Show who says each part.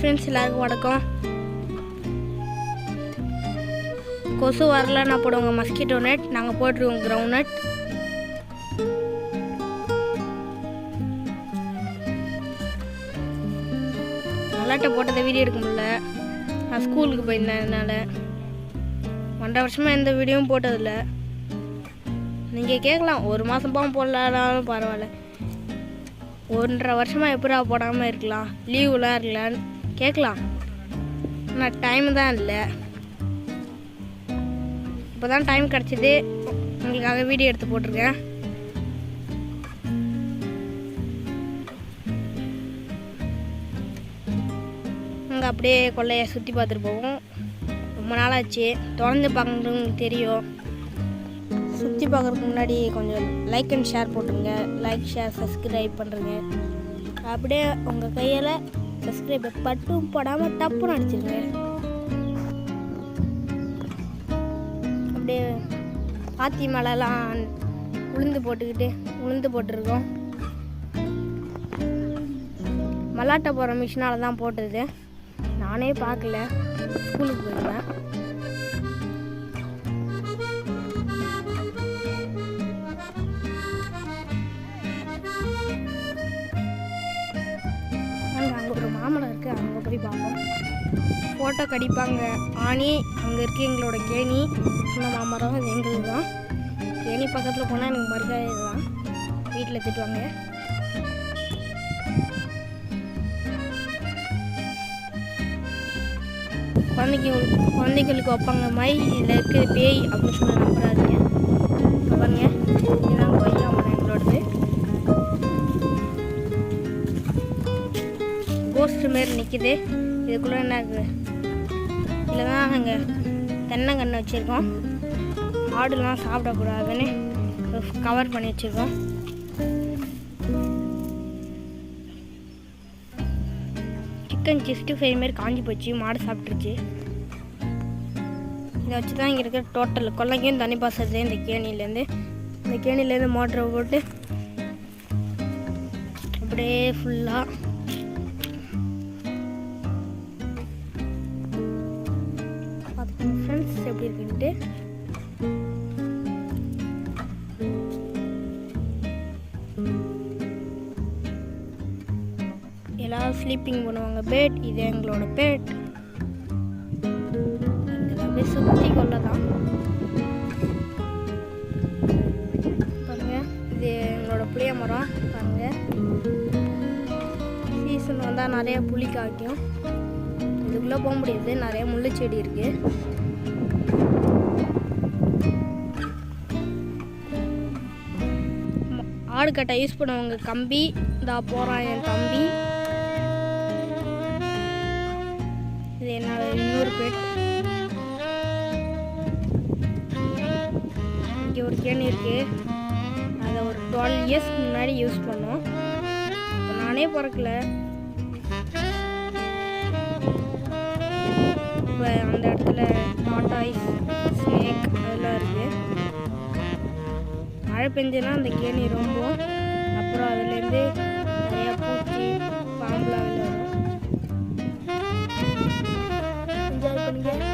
Speaker 1: Friends எல்லாருக்கும் வணக்கம். கொசு வரலன்னா போடுவாங்க மஸ்கிட்டோ நெட் நாங்கள் போட்டிருக்கோம் கிரவுண்ட் நெட் நல்லாட்ட போட்டதை வீடியோ எடுக்க முடியல. நான் ஸ்கூலுக்கு போயிருந்தேன் அதனால. ஒன்றரை வருஷமாக எந்த வீடியோவும் போட்டதில்லை. நீங்கள் கேட்கலாம் ஒரு மாதம் போகாமல் போடலானாலும் பரவாயில்ல. ஒன்றரை வருஷமாக எப்படா போடாமல் இருக்கலாம்? லீவுலாம் இருக்கலான்னு கேட்கலாம். ஆனால் டைம் தான் இல்லை. இப்போ தான் டைம் கிடச்சிது உங்களுக்காக வீடியோ எடுத்து போட்டிருக்கேன். அங்கே அப்படியே கொள்ளையை சுற்றி பார்த்துட்டு போவோம். ரொம்ப நாளாச்சு. தொடர்ந்து பார்க்கணுன்னு தெரியும். சுற்றி பார்க்குறதுக்கு முன்னாடி கொஞ்சம் லைக் அண்ட் ஷேர் போட்டுருங்க. லைக் ஷேர் சப்ஸ்கிரைப் பண்ணுறங்க அப்படியே உங்கள் கையில் சப்ஸ்கிரைப் பட்டும் போடாமல் டப்புன்னு அடிச்சிருங்க. அப்படியே பாத்தி மலைலாம் உளுந்து போட்டுக்கிட்டு உளுந்து போட்டிருக்கோம். மல்லாட்டை போகிற மிஷினால் தான் போட்டது. நானே பார்க்கல. ஸ்கூலுக்கு போயிருந்தேன். இருக்குது அங்கே போய் பார்ப்போம். ஃபோட்டோ கடிப்பாங்க. ஆணி அங்கே இருக்குது எங்களோட கேணி. சின்ன மாமரம் அது எங்களுக்கு தான் கேணி பக்கத்தில் போனால் எனக்கு மறுக்காது தான் வீட்டில் திட்டுவாங்க குழந்தைங்க குழந்தைங்களுக்கு வைப்பாங்க. மை இதில் இருக்கிற பேய் அப்படின்னு சொல்லி நம்புறாதீங்க. இப்போ கோஸ்ட் மாரி நிற்கிது இதுக்குள்ளே என்ன இருக்குது இதில் தான் நாங்கள் தென்னங்கன்று வச்சுருக்கோம். ஆடுலாம் சாப்பிடக்கூடாதுன்னு கவர் பண்ணி வச்சுருக்கோம். சிக்கன் சிக்ஸ்டி ஃபைவ் மாரி காஞ்சி போச்சு. மாடு சாப்பிட்ருச்சு இதை வச்சு தான் இங்கே இருக்கிற டோட்டல் கொல்லைக்கும் தண்ணி பாசுறது இந்த கேணிலேருந்து இந்த கேணிலேருந்து மோட்டரை போட்டு அப்படியே ஃபுல்லாக ஃப்ரெண்ட்ஸ் எப்படி இருக்குன்ட்டு. எல்லாம் ஸ்லீப்பிங் பண்ணுவாங்க பெட் இது எங்களோட பெட் அப்படியே சுற்றி கொள்ள தான் பாருங்க இது எங்களோட புளிய மரம். பாருங்க. சீசன் வந்தால் நிறைய புளி காய்க்கும். இதுக்குள்ளே போக முடியாது நிறைய முள்ளு செடி இருக்குது மாடு கட்டை யூஸ் பண்ணுவாங்க. கம்பி இதா போகிறான் என் தம்பி. இது என்னோட இன்னொரு பெட் இங்கே ஒரு கேணி இருக்கு. அதை ஒரு டுவெல் இயர்ஸ் முன்னாடி யூஸ் பண்ணோம். இப்போ நானே பிறக்கல. இப்போ அந்த இடத்துல டாட்டாய்ஸ் மழை பெஞ்சுன்னா அந்த கேணி ரொம்ப அப்புறம் அதுலேருந்து நிறையா பூச்சி பாம்புலாம் அதில் என்ஜாய் பண்ணுங்கள்